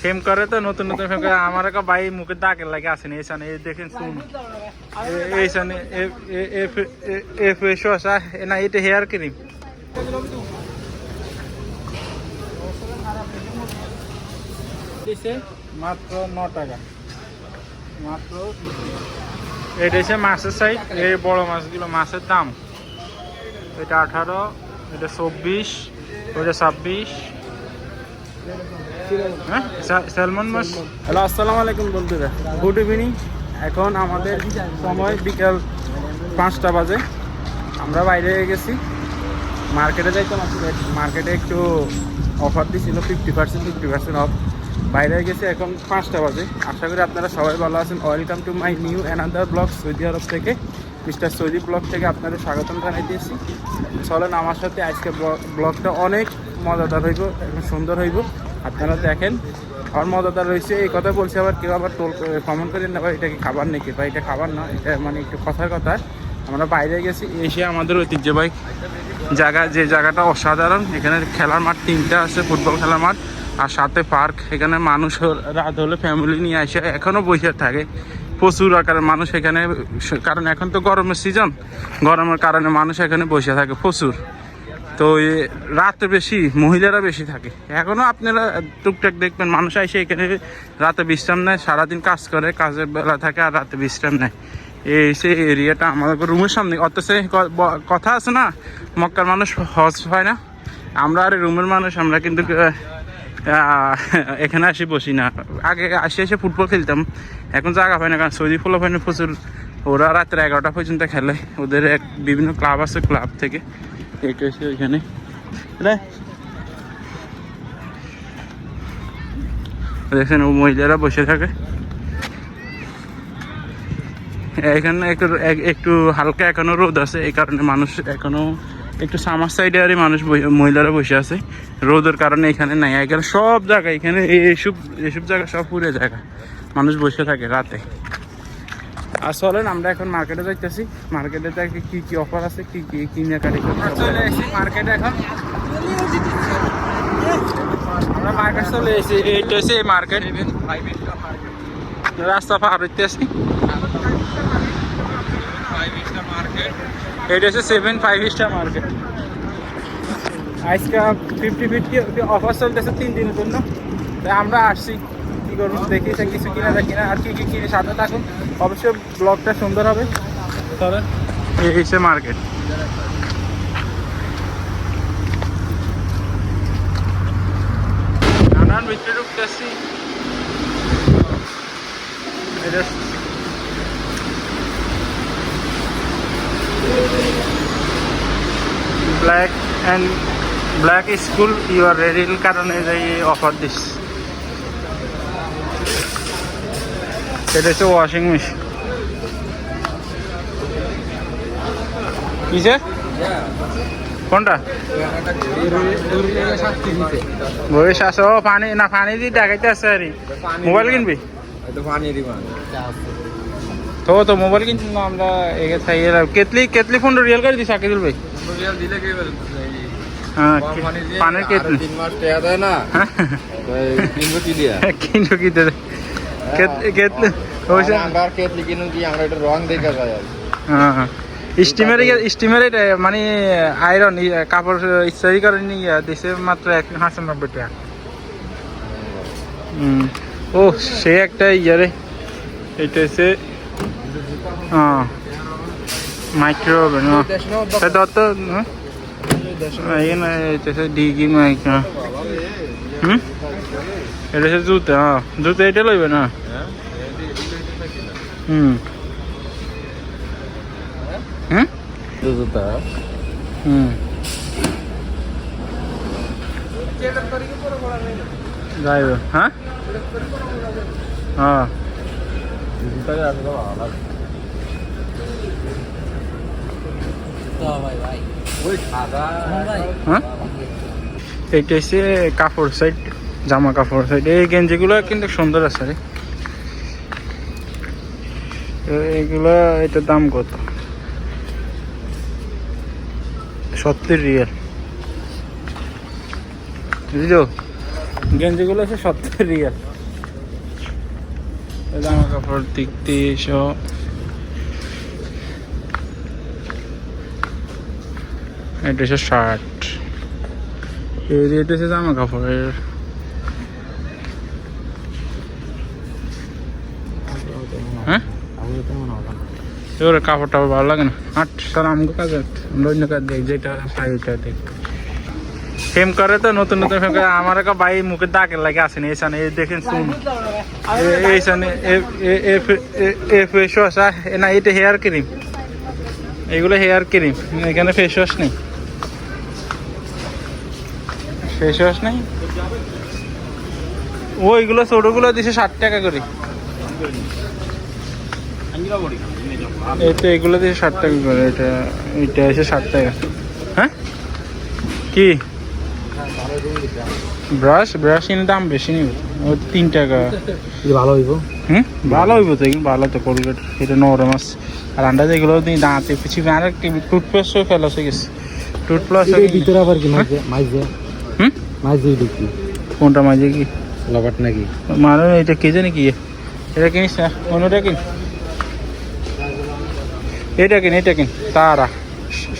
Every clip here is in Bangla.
ফেম করে তো নতুন নতুন ফেম করে। আমার একটা ভাই মুখে দাগের লাগে আসেনি এইখানে এই দেখেন শুন এইখানে এ ফেস ওয়াশ না, এটা হেয়ার ক্রিম মাত্র ন টাকা। মাত্র এটা মাছের সাইড এই বড় মাছগুলো, মাছের দাম। এটা আঠারো, এটা চব্বিশ ছাব্বিশ। হ্যাঁ? স্যা- স্যালমন হ্যালো, আসসালামু আলাইকুম বন্ধুরা। গুড ইভিনিং এখন আমাদের সময় বিকাল পাঁচটা বাজে। আমরা বাইরে গেছি। মার্কেটে যাইতাম আসলে মার্কেটে একটু অফার দিছিল fifty percent fifty percent off বাইরে গেছি এখন পাঁচটা বাজে। আশা করি আপনারা সবাই ভালো আছেন। Welcome to my new another blog Saudi Arab থেকে। মিস্টার সৌদি ব্লগ থেকে আপনাদের স্বাগতম দিয়েছি। চলেন আমার সাথে আজকে ব্লগটা অনেক মজাদার হইব এবং সুন্দর হইব। আপনারা দেখেন, আমার মজাদার রয়েছে এই কথা বলছে আবার কেউ আবার টোল ভ্রমণ করেন না এটা কি খাবার নাকি? বা এটা খাবার না, এটা মানে একটু কথার কথা। আমরা বাইরে গেছি, এসে আমাদের ঐতিহ্যবাহী জায়গা, যে জায়গাটা অসাধারণ, এখানে খেলার মাঠ তিনটা আছে, ফুটবল খেলার মাঠ, আর সাথে পার্ক, এখানে মানুষ রাত হলে ফ্যামিলি নিয়ে আসে এখনও বসে থাকে। প্রচুর আকারে মানুষ এখানে, কারণ এখন তো গরমের সিজন গরমের কারণে মানুষ এখানে বসে থাকে, প্রচুর। তো রাতে বেশি, মহিলারা বেশি থাকে। এখনও আপনারা টুকটাক দেখবেন, মানুষ এসে এখানে রাতে বিশ্রাম নেয়, সারাদিন কাজ করে, কাজের বেলা থাকে আর রাতে বিশ্রাম নেয়। এই সেই এরিয়াটা আমাদের রুমের সামনে। ক- ব- কথা আছে না, মক্কার মানুষ হজ হয় না। আমরা আর রুমের মানুষ, আমরা কিন্তু এখানে আসি বসি না। আগে আসে এসে ফুটবল খেলতাম। এখন জায়গা হয় না, কারণ সৌদি ফুল হয় না প্রচুর। ওরা রাত্রে এগারোটা পর্যন্ত খেলে। ওদের এক বিভিন্ন ক্লাব আছে, ক্লাব থেকে। এটা ওইখানে। দেখছেন ও মহিলারা বসে থাকে। এখানে একটু একটু হালকা এখনও রোদ আছে, এই কারণে মানুষ এখনও একটু সামার সাইডে আর মানুষ মহিলারা বসে আছে। রোদের কারণে এখানে নাই। এখানে সব জায়গা, এখানে এইসব এইসব জায়গা সব পুরো জায়গা মানুষ বসে থাকে রাতে। আর চলেন আমরা এখন মার্কেটে যাইতেছি। মার্কেটে থেকে কি কি অফার আছে কি কি কিনাকাটি চলে এসেছি মার্কেটে এখন। আমরা মার্কেট চলে এসেছি। এইটা হচ্ছে এই মার্কেট রাস্তা পার হইতে আসি। এটা হচ্ছে সেভেন ফাইভ স্টার মার্কেট আজকে ফিফটি ফিফটি অফার চলতেছে তিন দিনের জন্য। তাই আমরা আসছি। করব দেখি সে কিছু কিনা যায় কিনা আর কি কি কিনে সাথে থাকুন। অবশ্যই ব্লগটা সুন্দর হবে। এই হচ্ছে মার্কেট। নানান ভিতরে ঢুকতেছি এটা black and black school your রেডির কারণে যে অফার দিস এটা হচ্ছে ওয়াশিং মেশিন কিসে কোনটা? বই শাস পানি না পানি দিয়ে ডাকাইতে আছে আর। মোবাইল কিনবি? তো তো মোবাইল কিনছি না আমরা এগে থাই কেতলি কেতলি ফোন রিয়েল করে দিস আকিদুল ভাই। হ্যাঁ পানের কেতলি। হ্যাঁ। কিন্তু কি দেবে কেতলি ওইসব হ্যাঁ স্টিমারে স্টিমারে মানে আয়রন কাপড় ইত্যাদি করে নিয়ে দিছে মাত্র এক হাজার নব্বই টাকা ও সে একটা ইয়ারে এটা হচ্ছে হ্যাঁ মাইক্রো দত্ত এটা হচ্ছে ডিগি মাইক্রো। হুম? এটা হচ্ছে জুতা হ্যাঁ। জুতা এটা লইবে না? হুম। হুম? হুম। যাইব হ্যাঁ? হ্যাঁ। হ্যাঁ? এইটা হচ্ছে কাপড় সাইড। জামা কাপড় সাইড এই গেঞ্জিগুলো কিন্তু সুন্দর আছে রে। তো এইগুলো এটার দাম কত? সত্তর রিয়াল। বুঝলো? গেঞ্জিগুলো আছে সত্তর রিয়াল। জামা কাপড় দিক দিয়ে সব এটা হচ্ছে শার্ট। এটা হচ্ছে জামা কাপড়ের হ্যাঁ এবার কাপড় টাপড় ভালো লাগে না? আট। সাল আমাকে কাজ। আমরা অন্য কাজ দেখ যেটা পাই ওইটা দেখ। ফেম করে তো নতুন নতুন ফেম করে। আমার একটা ভাই মুখে দাগের লাগে আসেনি এই সানে এই দেখেন শুন এই সানে এ ফেস ওয়াশ না এটা হেয়ার ক্রিম এগুলো হেয়ার ক্রিম এখানে ফেস ওয়াশ নেই। ফেস ওয়াশ নেই? ওইগুলো ছোটগুলো দিছে ষাট টাকা করে। তো এগুলো দিয়ে ষাট টাকা করে এটা এটা এসে ষাট টাকা। হ্যাঁ? কি? ব্রাশ ব্রাশ এনে দাম বেশি নিব। ও তিন টাকা। ভালো হইব। হুম? ভালো হইব তো এগুলো ভালো তো কোলগেট এটা নরম আছে। আর আন্দাজ এগুলো দিয়ে দাঁতে পিছিয়ে আর একটি টুথপেস্টও ফেলা হয়ে গেছে। টুথপ্লাস ভিতরে আবার কি মাঝে মাঝে হুম? মাঝে ঢুকি কোনটা মাঝে কি? লবাট নাকি? মানে এটা কে জানি কি? এটা কিনিস না? অন্যটা কিন। এটা কিন এটা কিন তারা।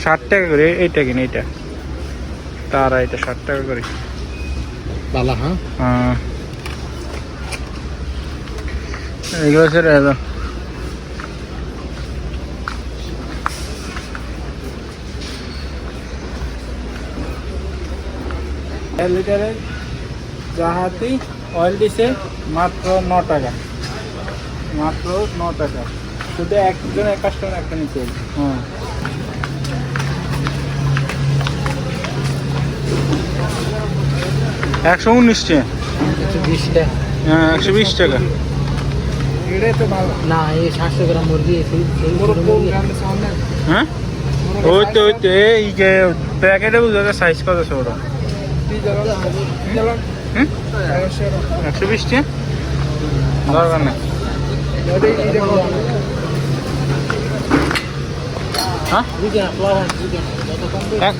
ষাট টাকা করে এইটা কিন এইটা। তারা এটা ষাট টাকা করে। বালা হ্যাঁ? হ্যাঁ। এগুলো স্যার এক লিটারের জাহাতি অয়েল দিছে মাত্র ন টাকা। মাত্র ন টাকা। শুধু একজন এক কাস্টমার একটা নিতে হ্যাঁ। একশো উনিশ টাকা একশো বিশটা হ্যাঁ একশো বিশ টাকা। না এই সাতশো গ্রাম মুরগি হ্যাঁ? ওই তো ওই তো এই যে প্যাকেটে বুঝা যায় সাইজ কত ছোট? হুম? একশো বিশ টাকা দরকার নেই হ্যাঁ এক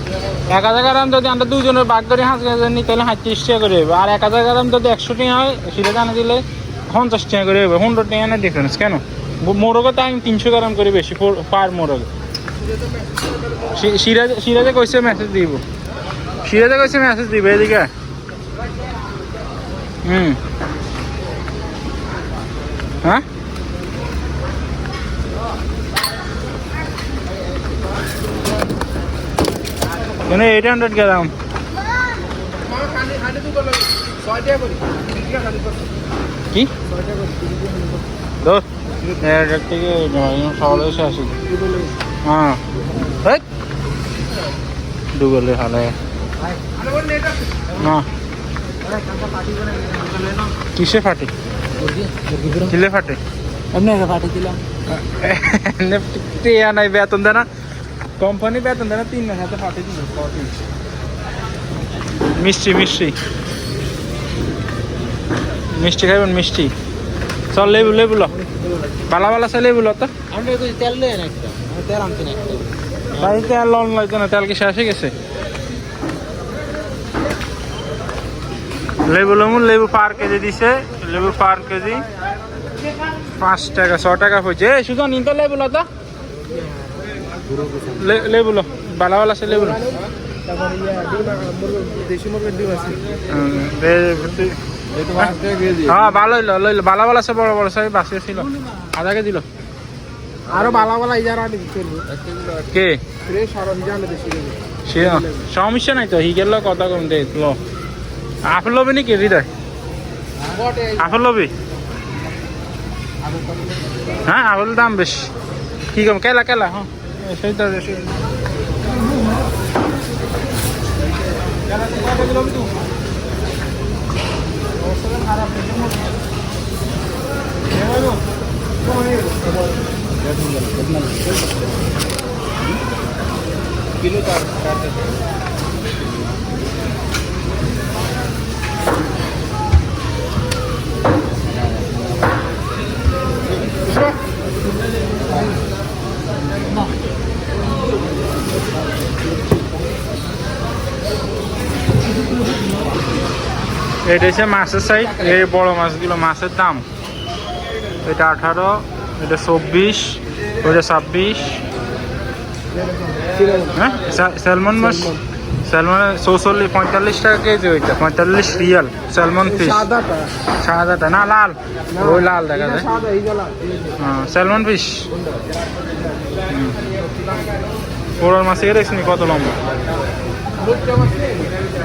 এক হাজার গ্রাম যদি আমরা দুজনের বাগ করে, হাঁস হাজার নিই তাহলে হাঁত্রিশ টাকা করে হবে আর এক হাজার গ্রাম যদি একশো টাকা হয়, সেটা জানা দিলে পঞ্চাশ টাকা করে হবে পনেরো টাকা না ডিফারেন্স কেন? মোরগে তো আমি তিনশো গ্রাম করে বেশি পার মোরগে। সিরাজ সিরাজে কইছে মেসেজ দিব। সিরাজে কইছে মেসেজ দিব এদিকে। হুম। হ্যাঁ? কেন এইট হান্ড্রেড গ্রাম কি থেকে সকালে এসে আসি। হ্যাঁ। ডুগলে হালে। না। কিসে ফাটে? কিলে ফাটে? এমনি পাঠিয়ে দিলাম টিয়া নাই বেতন দেয় না। কোম্পানি বেতন দেয় না তিন মাস হাতে ফাটে দিল মিষ্টি মিষ্টি। মিষ্টি খাইবেন মিষ্টি। চল লেবু লেবু লো। বালা বালা চা লেবু লো তো। আমি তেল তেল আনছি না একটা। তাই তেল লন লাগতো না তেল কি শেষ হয়ে গেছে? লেবু লেবু লেবু পার কেজি দিছে লেবু পার কেজি পাঁচ টাকা ছ টাকা হয়েছে এই সুজন নিতে লেবু লো তো লে- লেবু লো বালা বালা আছে লেবু লো তারপর ইয়া ডিম দেশি মুরগির ডিম আছে হুম, দে- দে- এই তো পাঁচ টাকা কেজি হ্যাঁ ভালোই লো। লইলো বালা বালা আছে বড় বড় বাসি ছিল আধা কেজি লো আরও বালা বালা ইজার আনি কে সমস্যা নাই তো হিগের লো কথা কম দে লো। আপেল লবি নাকি হৃদয়? আপেল লবি? হ্যাঁ আপেল দাম বেশি। কি কম? কেলা কেলা হ্যাঁ। সেই তো সেই কিলো তার এটা হচ্ছে মাছের সাইড এই বড় মাছগুলো মাছের দাম। এটা আঠারো এটা চব্বিশ ওইটা ছাব্বিশ। হ্যাঁ? স্যালমন মাছ? স্যালমন চৌচল্লিশ পঁয়তাল্লিশ টাকা কেজি ওইটা পঁয়তাল্লিশ রিয়াল স্যালমন ফিশ সাদাটা। না লাল। ওই লাল দেখা যায়। হ্যাঁ স্যালমন ফিশ পোড়ার মাছ এর কত লম্বা।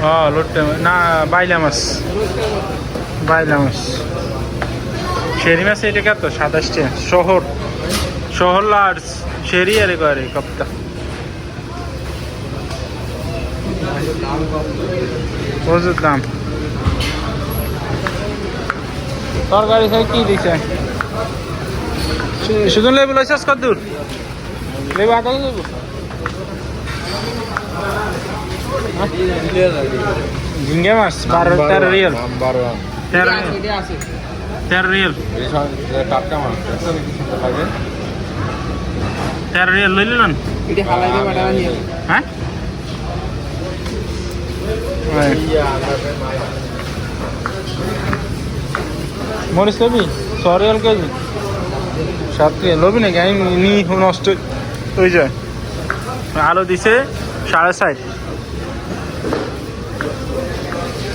হ্যাঁ লোটটা না, বাইলা মাছ। বাইলা মাছ। শেরি মাছ এটা কত? সাতাশ টাকা শহর। শহর লার্জ। শেরি আরে করে কপ্তা। প্রচুর দাম। তরকারি খাই কি দিছে? শুধু লেবু লাইছাস কত দূর? লেবু আটা লেবু? ঝিঙ্গে মাছ বারো তেরো রিয়েল তেরো তেরো রিয়েল টাটকা মাছ লাগে তেরো রিয়েল লইলি নিয়ে হ্যাঁ মরিচ লবি ছ রিয়াল কেজি সাত রিয়াল লবি নাকি আমি নি নষ্ট হয়ে যায় আলো দিছে সাড়ে ষাট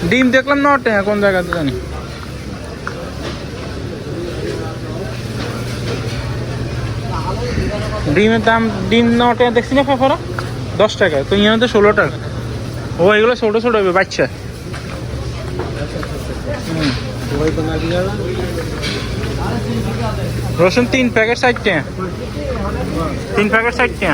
ডিম দেখলাম নটে কোন জায়গাতে জানি। ডিমের দাম, ডিম নটে দেখছি না ফাফারা দশ টাকা, তো ইয়াতে তো ষোলো টাকা। ও, এগুলো ছোটো ছোটো হবে বাচ্চা। রসুন তিন প্যাকেট ষাট টাকা। তিন প্যাকেট ষাট টাকা।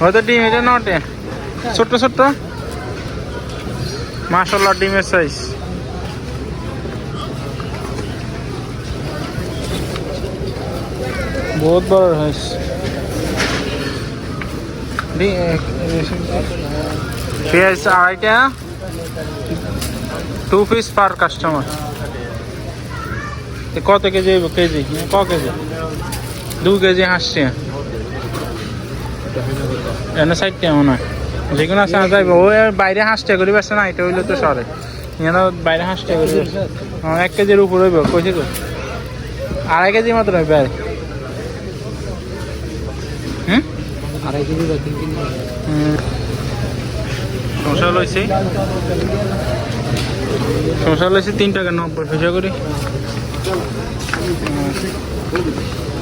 হয়তো ডিম, এটা নটে ছোট্ট ছোট্ট? মাসাল্লাহ ডিমের সাইজ বহুত বড় হয়েছে। পেঁয়াজ আড়াইটা। টু পিস পার কাস্টমার কত কেজি কেজি? ক কেজি? দু কেজি হাসছে এনে সাইডটা মনে হয়। যে কোনো আছে যাইব ও আর বাইরে হাঁসটা করি বেসছে না এটা হইলে তো সরে এখানে বাইরে হাঁসটা করি বেচছে। এক কেজির উপর হইব কইছি তো। আড়াই কেজি মতো হইবে আর হুম? আড়াই কেজি বা তিন কেজি। শসা লইছি শসা লইছি তিন টাকা নব্বই পয়সা করে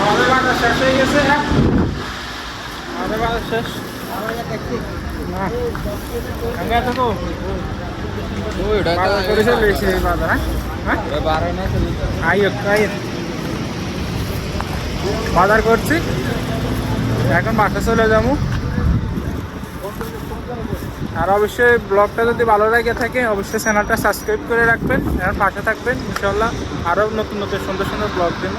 আমাদের বাজার শেষ হয়ে গেছে হ্যাঁ? আমাদের বাজার শেষ। না। আমি এত তো? বাজার করছি এখন বাসা চলে যাব আর অবশ্যই ব্লগটা যদি ভালো লাগে থাকে অবশ্যই চ্যানেলটা সাবস্ক্রাইব করে রাখবেন আর পাশে থাকবেন ইনশাল্লাহ আরও নতুন নতুন সুন্দর সুন্দর ব্লগ দেবো